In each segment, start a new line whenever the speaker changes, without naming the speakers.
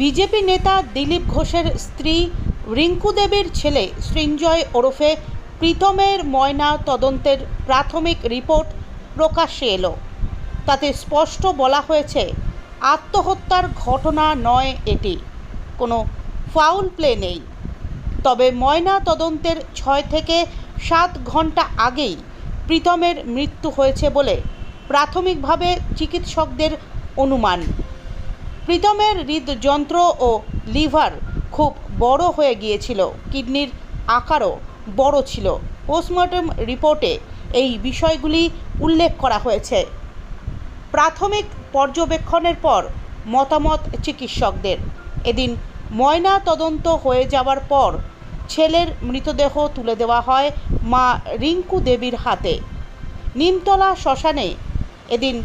BJP নেতা দিলীপ ঘোষের স্ত্রী রিঙ্কু দেবীর ছেলে সৃঞ্জয় ওরফে প্রীতমের ময়না তদন্তের প্রাথমিক রিপোর্ট প্রকাশ্যে এলো। তাতে স্পষ্ট বলা হয়েছে, আত্মহত্যার ঘটনা নয় এটি। কোনো ফাউল প্লে নেই। তবে ময়না তদন্তের ছয় থেকে সাত ঘণ্টা আগেই প্রীতমের মৃত্যু হয়েছে বলে প্রাথমিকভাবে চিকিৎসকদের অনুমান। প্রীতমের হৃদযন্ত্র ও লিভার খুব বড় হয়ে গিয়েছিল। কিডনির আকারও বড় ছিল। পোস্টমর্টম রিপোর্টে এই বিষয়গুলি উল্লেখ করা হয়েছে। প্রাথমিক পর্যবেক্ষণের পর মতামত চিকিৎসকদের। এদিন ময়না তদন্ত হয়ে যাওয়ার পর ছেলের মৃতদেহ তুলে দেওয়া হয় মা রিঙ্কু দেবীর হাতে। নিমতলা শ্মশানে এদিন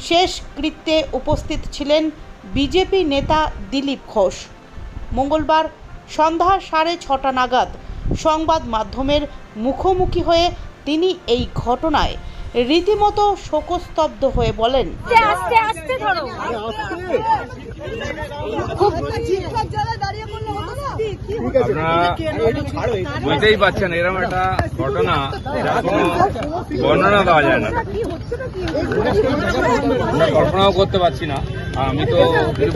শেষ কৃত্যে উপস্থিত ছিলেন বিজেপি নেতা দিলীপ ঘোষ। মঙ্গলবার সন্ধ্যা সাড়ে ছটা নাগাদ সংবাদ মাধ্যমের মুখোমুখি হয়ে তিনি এই ঘটনায় রীতিমতো শোকস্তব্ধ হয়ে বলেন।
আস্তে আস্তে আস্তে ধরো।
খুব চিৎকার জ্বালা দাঁড়িয়ে পড়লে হতো না?
আপনারা বুঝতেই পারছেন এরকম একটা ঘটনা বর্ণনা দেওয়া যায় না। কল্পনাও করতে পারছি না আর আমি তো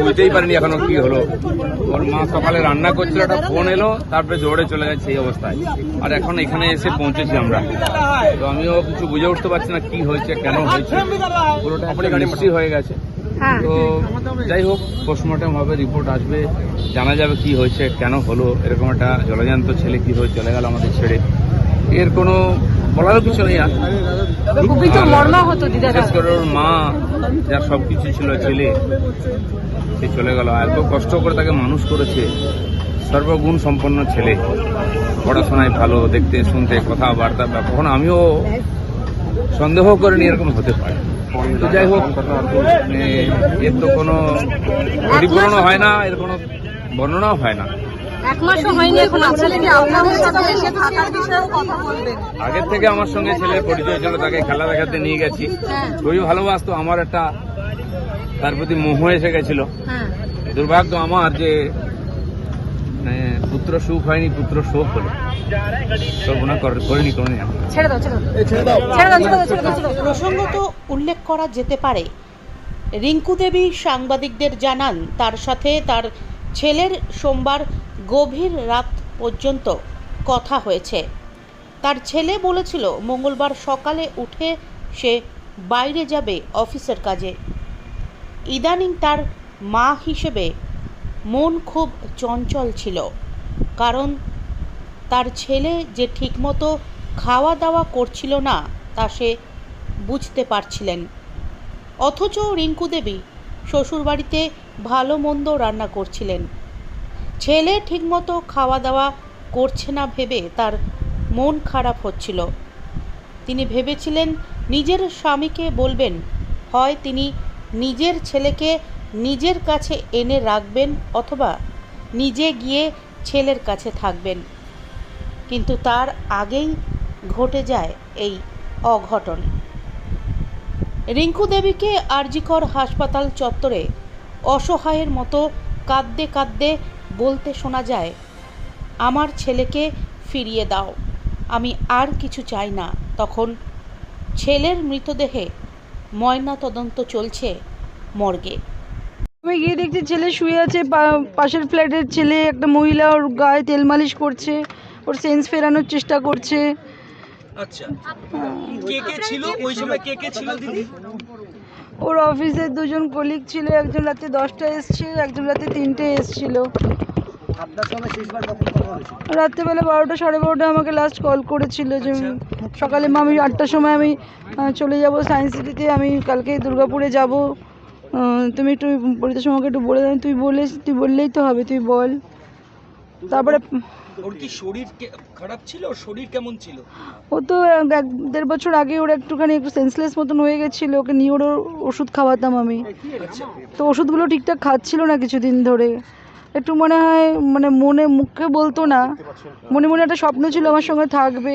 বুঝতেই পারিনি এখনও কি হলো। ওর মা সকালে রান্না করছিল একটা ফোন এলো তারপরে জোরে চলে গেছে এই অবস্থায়। আর এখন এখানে এসে পৌঁছেছি আমরা। তো আমিও কিছু বুঝে উঠতে পারছি না কি হয়েছে কেন হয়েছে পুরোটা মিষ্টি হয়ে গেছে।
হ্যাঁ।
তো যাই হোক পোস্টমর্টম হবে রিপোর্ট আসবে জানা যাবে কি হয়েছে কেন হলো এরকম একটা জলজান্ত ছেলে কি হয়ে চলে গেল আমাদের ছেড়ে। এর কোনো বলারও কিছু নেই আর। বিশেষ করে ওর মা যার সব কিছু ছিল ছেলে সে চলে গেল। এত কষ্ট করে তাকে মানুষ করেছে সর্বগুণ সম্পন্ন ছেলে। পড়াশোনায় ভালো দেখতে শুনতে কথাবার্তা বা কখনো আমিও সন্দেহ করিনি এরকম হতে পারে। তো যাই হোক এর তো কোনো পরিপূর্ণ হয় না এর কোনো বর্ণনাও হয় না।
বলবেন
আগের থেকে আমার সঙ্গে ছেলের পরিচয় ছিল তাকে খেলা দেখাতে নিয়ে গেছি।
হ্যাঁ।
খুবই ভালোবাসতো আমার একটা তার প্রতি মোহ এসে গেছিল।
হ্যাঁ।
দুর্ভাগ্য আমার যে পুত্র সুখ হয়নি পুত্র শোক হলো। কল্পনা কর- করিনি কোনোদিন আমি।
ছেড়ে দাও ছেড়ে দাও। ছেড়ে দাও। ছেড়ে দাও ছেড়ে দাও ছেড়ে দাও
প্রসঙ্গত উল্লেখ করা যেতে পারে। রিঙ্কু দেবী সাংবাদিকদের জানান তার সাথে তার ছেলের সোমবার গভীর রাত পর্যন্ত কথা হয়েছে। তার ছেলে বলেছিল মঙ্গলবার সকালে উঠে সে বাইরে যাবে অফিসের কাজে। ইদানিং তার মা হিসেবে মন খুব চঞ্চল ছিল, কারণ তার ছেলে যে ঠিকমতো খাওয়া দাওয়া করছিল না, তা সে বুঝতে পারছিলেন। অথচ রিঙ্কু দেবী শ্বশুরবাড়িতে ভালো মন্দ রান্না করছিলেন। ছেলে ঠিকমতো খাওয়া দাওয়া করছে না ভেবে তার মন খারাপ হচ্ছিল। তিনি ভেবেছিলেন, নিজের স্বামীকে বলবেন, হয় তিনি নিজের ছেলেকে নিজের কাছে এনে রাখবেন অথবা নিজে গিয়ে ছেলের কাছে থাকবেন। কিন্তু তার আগেই ঘটে যায় এই অঘটন। রিঙ্কু দেবীকে আরজিকর হাসপাতাল চত্বরে অসহায়ের মতো কাঁদতে কাঁদতে বলতে শোনা যায়, আমার ছেলেকে ফিরিয়ে দাও, আমি আর কিছু চাই না। তখন ছেলের মৃতদেহে ময়না তদন্ত চলছে মর্গে।
আমি গিয়ে দেখছি ছেলে শুয়ে আছে পা- পাশের ফ্ল্যাটের ছেলে একটা মহিলা ওর গায়ে তেল মালিশ করছে ওর সেন্স ফেরানোর চেষ্টা করছে।
আচ্ছা। কে কে ছিল? ওই সময় কে কে ছিল দিদি?
ওর অফিসের দুজন কলিগ ছিল একজন রাতে দশটা এসছে একজন রাতে তিনটে এসছিল। রাত্রেবেলা বারোটা সাড়ে বারোটা আমাকে লাস্ট কল করেছিল যে সকালে আমি আটটার সময় আমি চলে যাব সায়েন্স সিটিতে আমি কালকে দুর্গাপুরে যাব। তুমি একটু পরিতোষ আমাকে একটু বলে দাও তুই বলে তুই বললেই তো হবে তুই বল। তারপরে
ওর কি শরীর খারাপ ছিল? ওর শরীর কেমন ছিল?
ও তো এক দেড় বছর আগে ওর একটুখানি একটু সেন্সলেস মতন হয়ে গেছিল ওকে নিয়ে ওর ওষুধ খাওয়াতাম আমি। তো ওষুধগুলো ঠিকঠাক খাচ্ছিল না কিছুদিন ধরে। একটু মনে হয় মানে মনে মুখে বলতো না। মনে মনে একটা স্বপ্ন ছিল আমার সঙ্গে থাকবে।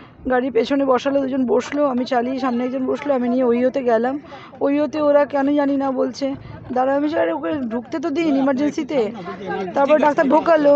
গাড়ির পেছনে বসালো দুজন বসল, আমি চালিয়ে সামনে একজন বসল, আমি নিয়ে ওইওতে গেলাম। ওইওতে ওরা কেন জানি না বলছে। দাঁড়া আমি ওকে ঢুকতে তো দিন ইমার্জেন্সিতে তারপর ডাক্তার ঢোকালো।